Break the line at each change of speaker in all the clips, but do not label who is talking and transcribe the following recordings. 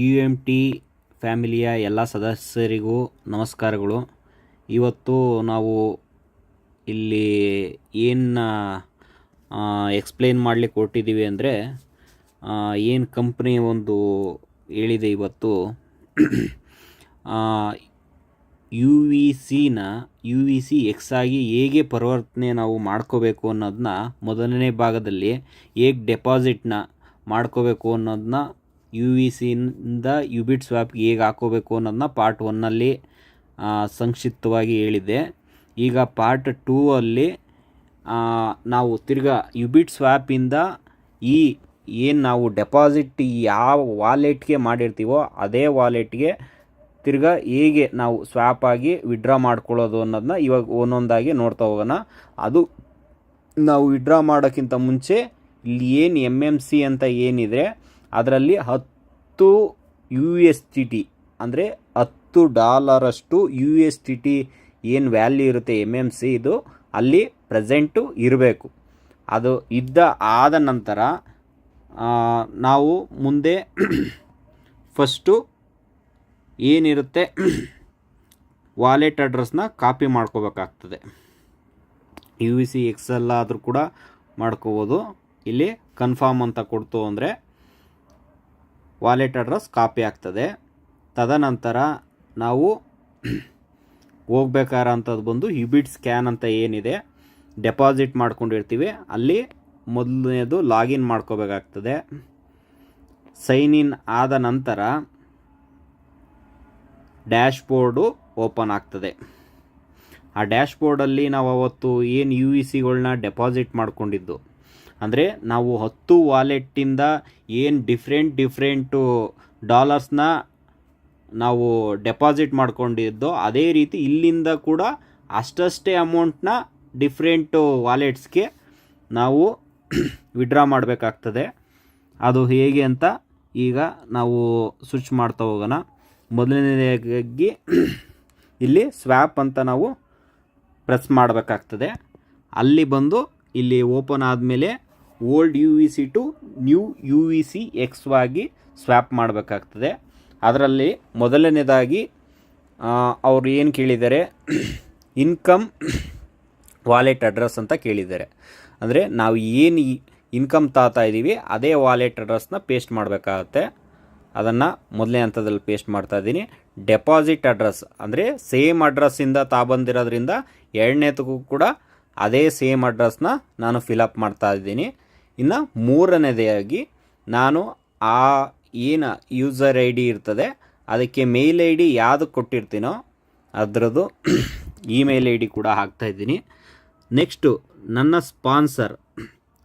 U M T ಫ್ಯಾಮಿಲಿಯ ಎಲ್ಲ ಸದಸ್ಯರಿಗೂ ನಮಸ್ಕಾರಗಳು. ಇವತ್ತು ನಾವು ಇಲ್ಲಿ ಏನು ಎಕ್ಸ್ಪ್ಲೇನ್ ಮಾಡಲಿಕ್ಕೆ ಹೊರಟಿದ್ದೀವಿ ಅಂದರೆ ಏನು ಕಂಪ್ನಿ ಒಂದು ಹೇಳಿದೆ ಇವತ್ತು. ಯು ವಿ ಸಿನ ಯು ವಿ ಸಿ ಎಕ್ಸ್ ಆಗಿ ಹೇಗೆ ಪರಿವರ್ತನೆ ನಾವು ಮಾಡ್ಕೋಬೇಕು ಅನ್ನೋದನ್ನ ಮೊದಲನೇ ಭಾಗದಲ್ಲಿ ಹೇಗೆ ಡೆಪಾಸಿಟ್ನ ಮಾಡ್ಕೋಬೇಕು ಅನ್ನೋದನ್ನ ಯು ವಿ ಸಿಯಿಂದ ಯುಬಿಟ್ ಸ್ವ್ಯಾಪ್ಗೆ ಹೇಗೆ ಹಾಕೋಬೇಕು ಅನ್ನೋದನ್ನ ಪಾರ್ಟ್ ಒನ್ನಲ್ಲಿ ಸಂಕ್ಷಿಪ್ತವಾಗಿ ಹೇಳಿದ್ದೆ. ಈಗ ಪಾರ್ಟ್ ಟೂ ಅಲ್ಲಿ ನಾವು ತಿರ್ಗಾ ಯುಬಿಟ್ ಸ್ವ್ಯಾಪಿಂದ ಈ ಏನು ನಾವು ಡೆಪಾಸಿಟ್ ಯಾವ ವಾಲೆಟ್ಗೆ ಮಾಡಿರ್ತೀವೋ ಅದೇ ವಾಲೆಟ್ಗೆ ತಿರ್ಗಾ ಹೇಗೆ ನಾವು ಸ್ವ್ಯಾಪ್ ಆಗಿ ವಿಡ್ರಾ ಮಾಡ್ಕೊಳ್ಳೋದು ಅನ್ನೋದನ್ನ ಇವಾಗ ಒಂದೊಂದಾಗಿ ನೋಡ್ತಾ ಹೋಗೋಣ. ಅದು ನಾವು ವಿಡ್ರಾ ಮಾಡೋಕ್ಕಿಂತ ಮುಂಚೆ ಇಲ್ಲಿ ಏನು ಎಂ ಎಂ ಸಿ ಅಂತ ಏನಿದೆ ಅದರಲ್ಲಿ ಹತ್ತು ಯು ಎಸ್ ಟಿ ಟಿ, ಅಂದರೆ ಹತ್ತು ಡಾಲರಷ್ಟು ಯು ಎಸ್ ಟಿ ಟಿ ಏನು ವ್ಯಾಲ್ಯೂ ಇರುತ್ತೆ ಎಂ ಎಂ ಸಿ ಇದು, ಅಲ್ಲಿ ಪ್ರೆಸೆಂಟು ಇರಬೇಕು. ಅದು ಇದ್ದ ಆದ ನಂತರ ನಾವು ಮುಂದೆ ಫಸ್ಟು ಏನಿರುತ್ತೆ ವಾಲೆಟ್ ಅಡ್ರೆಸ್ನ ಕಾಪಿ ಮಾಡ್ಕೋಬೇಕಾಗ್ತದೆ. ಯು ವಿ ಸಿ, ಎಕ್ಸೆಲ್ ಆದರೂ ಕೂಡ ಮಾಡ್ಕೋಬೋದು. ಇಲ್ಲಿ ಕನ್ಫರ್ಮ್ ಅಂತ ಕೊಡ್ತು ಅಂದರೆ ವಾಲೆಟ್ ಅಡ್ರೆಸ್ ಕಾಪಿ ಆಗ್ತದೆ. ತದನಂತರ ನಾವು ಹೋಗ್ಬೇಕಾರಂಥದ್ದು ಬಂದು ಯುಬಿಟ್ ಸ್ಕ್ಯಾನ್ ಅಂತ ಏನಿದೆ, ಡೆಪಾಸಿಟ್ ಮಾಡ್ಕೊಂಡಿರ್ತೀವಿ. ಅಲ್ಲಿ ಮೊದಲನೇದು ಲಾಗಿನ್ ಮಾಡ್ಕೋಬೇಕಾಗ್ತದೆ. ಸೈನ್ ಇನ್ ಆದ ನಂತರ ಡ್ಯಾಶ್ ಬೋರ್ಡು ಓಪನ್ ಆಗ್ತದೆ. ಆ ಡ್ಯಾಶ್ ಬೋರ್ಡಲ್ಲಿ ನಾವು ಅವತ್ತು ಏನು ಯು ಇ ಸಿಗಳನ್ನ ಡೆಪಾಸಿಟ್ ಮಾಡ್ಕೊಂಡಿದ್ದು ಅಂದರೆ ನಾವು ಹತ್ತು ವಾಲೆಟ್ಟಿಂದ ಏನು ಡಿಫ್ರೆಂಟ್ ಡಿಫ್ರೆಂಟು ಡಾಲರ್ಸ್ನ ನಾವು ಡೆಪಾಸಿಟ್ ಮಾಡ್ಕೊಂಡಿದ್ದೋ ಅದೇ ರೀತಿ ಇಲ್ಲಿಂದ ಕೂಡ ಅಷ್ಟಷ್ಟೇ ಅಮೌಂಟ್ನ ಡಿಫ್ರೆಂಟು ವಾಲೆಟ್ಸ್ಗೆ ನಾವು ವಿಡ್ರಾ ಮಾಡಬೇಕಾಗ್ತದೆ. ಅದು ಹೇಗೆ ಅಂತ ಈಗ ನಾವು ಸ್ವಿಚ್ ಮಾಡ್ತಾ ಹೋಗೋಣ. ಮೊದಲನೇದಾಗಿ ಇಲ್ಲಿ ಸ್ವ್ಯಾಪ್ ಅಂತ ನಾವು ಪ್ರೆಸ್ ಮಾಡಬೇಕಾಗ್ತದೆ. ಅಲ್ಲಿ ಬಂದು ಇಲ್ಲಿ ಓಪನ್ ಆದಮೇಲೆ old U V C to new U V C X ಆಗಿ ಸ್ವ್ಯಾಪ್ ಮಾಡಬೇಕಾಗ್ತದೆ. ಅದರಲ್ಲಿ ಮೊದಲನೇದಾಗಿ ಅವರು ಏನು ಕೇಳಿದ್ದಾರೆ? ಇನ್ಕಮ್ ವಾಲೆಟ್ ಅಡ್ರೆಸ್ ಅಂತ ಕೇಳಿದ್ದಾರೆ. ಅಂದರೆ ನಾವು ಏನು ಇನ್ಕಮ್ ತಾತಾ ಇದ್ದೀವಿ ಅದೇ ವಾಲೆಟ್ ಅಡ್ರೆಸ್ನ ಪೇಸ್ಟ್ ಮಾಡಬೇಕಾಗತ್ತೆ. ಅದನ್ನು ಮೊದಲನೇ ಹಂತದಲ್ಲಿ ಪೇಸ್ಟ್ ಮಾಡ್ತಾ ಇದ್ದೀನಿ. ಡೆಪಾಸಿಟ್ ಅಡ್ರೆಸ್ ಅಂದರೆ ಸೇಮ್ ಅಡ್ರೆಸ್ಸಿಂದ ತಾ ಬಂದಿರೋದ್ರಿಂದ ಎರಡನೇದಕ್ಕೂ ಕೂಡ ಅದೇ ಸೇಮ್ ಅಡ್ರೆಸ್ನ ನಾನು ಫಿಲಪ್ ಮಾಡ್ತಾ ಇದ್ದೀನಿ. ಇನ್ನು ಮೂರನೇದಾಗಿ ನಾನು ಆ ಏನು ಯೂಸರ್ ಐ ಡಿ ಇರ್ತದೆ, ಅದಕ್ಕೆ ಮೇಲ್ ಐ ಡಿ ಯಾವುದು ಕೊಟ್ಟಿರ್ತೀನೋ ಅದರದ್ದು ಇಮೇಲ್ ಐ ಡಿ ಕೂಡ ಹಾಕ್ತಾಯಿದ್ದೀನಿ ನೆಕ್ಸ್ಟು ನನ್ನ ಸ್ಪಾನ್ಸರ್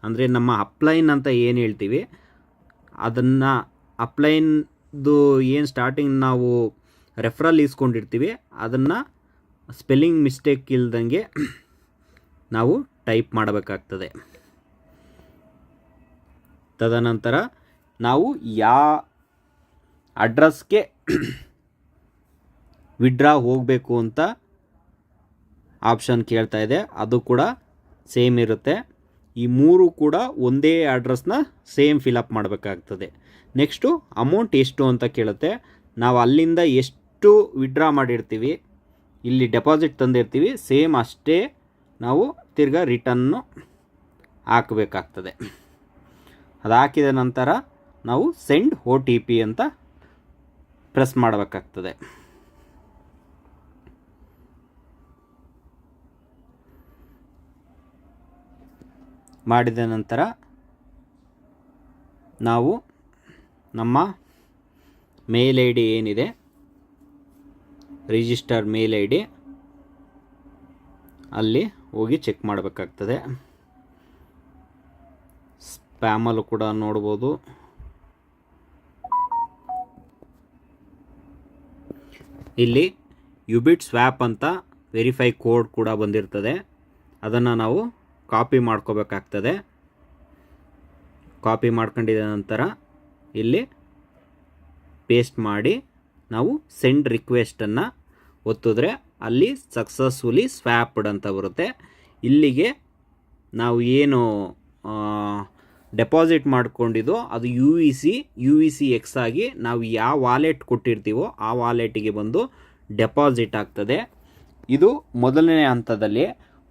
ಅಂದರೆ ನಮ್ಮ ಅಪ್ಲೈನ್ ಅಂತ ಏನು ಹೇಳ್ತೀವಿ, ಅದನ್ನು ಅಪ್ಲೈನ್ದು ಏನು ಸ್ಟಾರ್ಟಿಂಗ್ ನಾವು ರೆಫರಲ್ ಇಸ್ಕೊಂಡಿರ್ತೀವಿ, ಅದನ್ನು ಸ್ಪೆಲ್ಲಿಂಗ್ ಮಿಸ್ಟೇಕ್ ಇಲ್ದಂಗೆ ನಾವು ಟೈಪ್ ಮಾಡಬೇಕಾಗ್ತದೆ. ತದನಂತರ ನಾವು ಯಾ ಅಡ್ರೆಸ್ಗೆ ವಿಡ್ರಾ ಹೋಗಬೇಕು ಅಂತ ಆಪ್ಷನ್ ಕೇಳ್ತಾ ಇದೆ. ಅದು ಕೂಡ ಸೇಮ್ ಇರುತ್ತೆ. ಈ ಮೂರು ಕೂಡ ಒಂದೇ ಅಡ್ರೆಸ್ನ ಸೇಮ್ ಫಿಲಪ್ ಮಾಡಬೇಕಾಗ್ತದೆ. ನೆಕ್ಸ್ಟು ಅಮೌಂಟ್ ಎಷ್ಟು ಅಂತ ಕೇಳುತ್ತೆ. ನಾವು ಅಲ್ಲಿಂದ ಎಷ್ಟು ವಿಡ್ರಾ ಮಾಡಿರ್ತೀವಿ, ಇಲ್ಲಿ ಡೆಪಾಸಿಟ್ ತಂದಿರ್ತೀವಿ, ಸೇಮ್ ಅಷ್ಟೇ ನಾವು ತಿರ್ಗಾ ರಿಟರ್ನು ಹಾಕಬೇಕಾಗ್ತದೆ. ಅದು ಹಾಕಿದ ನಂತರ ನಾವು ಸೆಂಡ್ ಓ ಟಿ ಪಿ ಅಂತ ಪ್ರೆಸ್ ಮಾಡಬೇಕಾಗ್ತದೆ. ಮಾಡಿದ ನಂತರ ನಾವು ನಮ್ಮ ಮೇಲ್ ಐ ಡಿ ಏನಿದೆ ರಿಜಿಸ್ಟರ್ ಮೇಲ್ ಐ ಡಿ ಅಲ್ಲಿ ಹೋಗಿ ಚೆಕ್ ಮಾಡಬೇಕಾಗ್ತದೆ. ಸ್ಪ್ಯಾಮಲ್ಲೂ ಕೂಡ ನೋಡ್ಬೋದು. ಇಲ್ಲಿ ಯುಬಿಟ್ ಸ್ವ್ಯಾಪ್ ಅಂತ ವೆರಿಫೈ ಕೋಡ್ ಕೂಡ ಬಂದಿರ್ತದೆ. ಅದನ್ನು ನಾವು ಕಾಪಿ ಮಾಡ್ಕೋಬೇಕಾಗ್ತದೆ. ಕಾಪಿ ಮಾಡ್ಕೊಂಡಿದ ನಂತರ ಇಲ್ಲಿ ಪೇಸ್ಟ್ ಮಾಡಿ ನಾವು ಸೆಂಡ್ ರಿಕ್ವೆಸ್ಟನ್ನು ಒತ್ತಿದ್ರೆ ಅಲ್ಲಿ ಸಕ್ಸಸ್ಫುಲಿ ಸ್ವ್ಯಾಪ್ಡ್ ಅಂತ ಬರುತ್ತೆ. ಇಲ್ಲಿಗೆ ನಾವು ಏನು ಡೆಪಾಸಿಟ್ ಮಾಡ್ಕೊಂಡಿದ್ದು ಅದು U E C U E C X ಆಗಿ ನಾವು ಯಾವ ವಾಲೆಟ್ ಕೊಟ್ಟಿರ್ತೀವೋ ಆ ವಾಲೆಟಿಗೆ ಬಂದು ಡೆಪಾಸಿಟ್ ಆಗ್ತದೆ. ಇದು ಮೊದಲನೇ ಹಂತದಲ್ಲಿ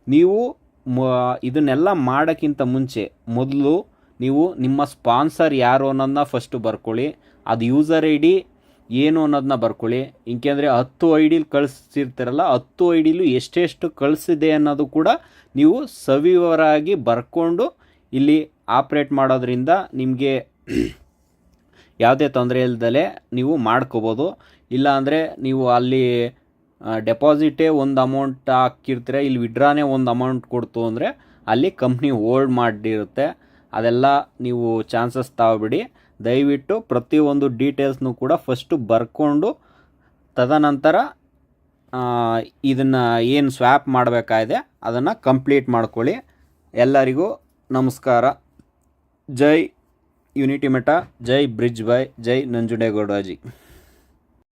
ನೀವು ಮ, ಇದನ್ನೆಲ್ಲ ಮಾಡೋಕ್ಕಿಂತ ಮುಂಚೆ ಮೊದಲು ನೀವು ನಿಮ್ಮ ಸ್ಪಾನ್ಸರ್ ಯಾರು ಅನ್ನೋದನ್ನ ಫಸ್ಟು ಬರ್ಕೊಳ್ಳಿ. ಅದು ಯೂಸರ್ ಐ ಡಿ ಏನು ಅನ್ನೋದನ್ನ ಬರ್ಕೊಳ್ಳಿ. ಇಂಕೆಂದರೆ ಹತ್ತು ಐ ಡಿಲಿ ಕಳಿಸ್ತಿರ್ತಾರಲ್ಲ ಹತ್ತು ಐ ಡಿಲು ಎಷ್ಟೆಷ್ಟು ಕಳಿಸಿದೆ ಅನ್ನೋದು ಕೂಡ ನೀವು ಸವಿವರಾಗಿ ಬರ್ಕೊಂಡು ಇಲ್ಲಿ ಆಪ್ರೇಟ್ ಮಾಡೋದ್ರಿಂದ ನಿಮಗೆ ಯಾವುದೇ ತೊಂದರೆ ಇಲ್ದಲೆ ನೀವು ಮಾಡ್ಕೋಬೋದು. ಇಲ್ಲಾಂದರೆ ನೀವು ಅಲ್ಲಿ ಡೆಪಾಸಿಟೇ ಒಂದು ಅಮೌಂಟ್ ಹಾಕಿರ್ತೀರ, ಇಲ್ಲಿ ವಿಡ್ರಾನೇ ಒಂದು ಅಮೌಂಟ್ ಕೊಡ್ತು ಅಂದರೆ ಅಲ್ಲಿ ಕಂಪ್ನಿ ಹೋಲ್ಡ್ ಮಾಡಿರುತ್ತೆ. ಅದೆಲ್ಲ ನೀವು ಚಾನ್ಸಸ್ ತಾವಬಿಡಿ. ದಯವಿಟ್ಟು ಪ್ರತಿಯೊಂದು ಡೀಟೇಲ್ಸ್ನು ಕೂಡ ಫಸ್ಟು ಬರ್ಕೊಂಡು ತದನಂತರ ಇದನ್ನು ಏನು ಸ್ವ್ಯಾಪ್ ಮಾಡಬೇಕಾಗಿದೆ ಅದನ್ನು ಕಂಪ್ಲೀಟ್ ಮಾಡ್ಕೊಳ್ಳಿ. ಎಲ್ಲರಿಗೂ ನಮಸ್ಕಾರ. જય યુનિટી મટા જય બ્રિજભાઈ જય નંજુડે ગોડવાજી.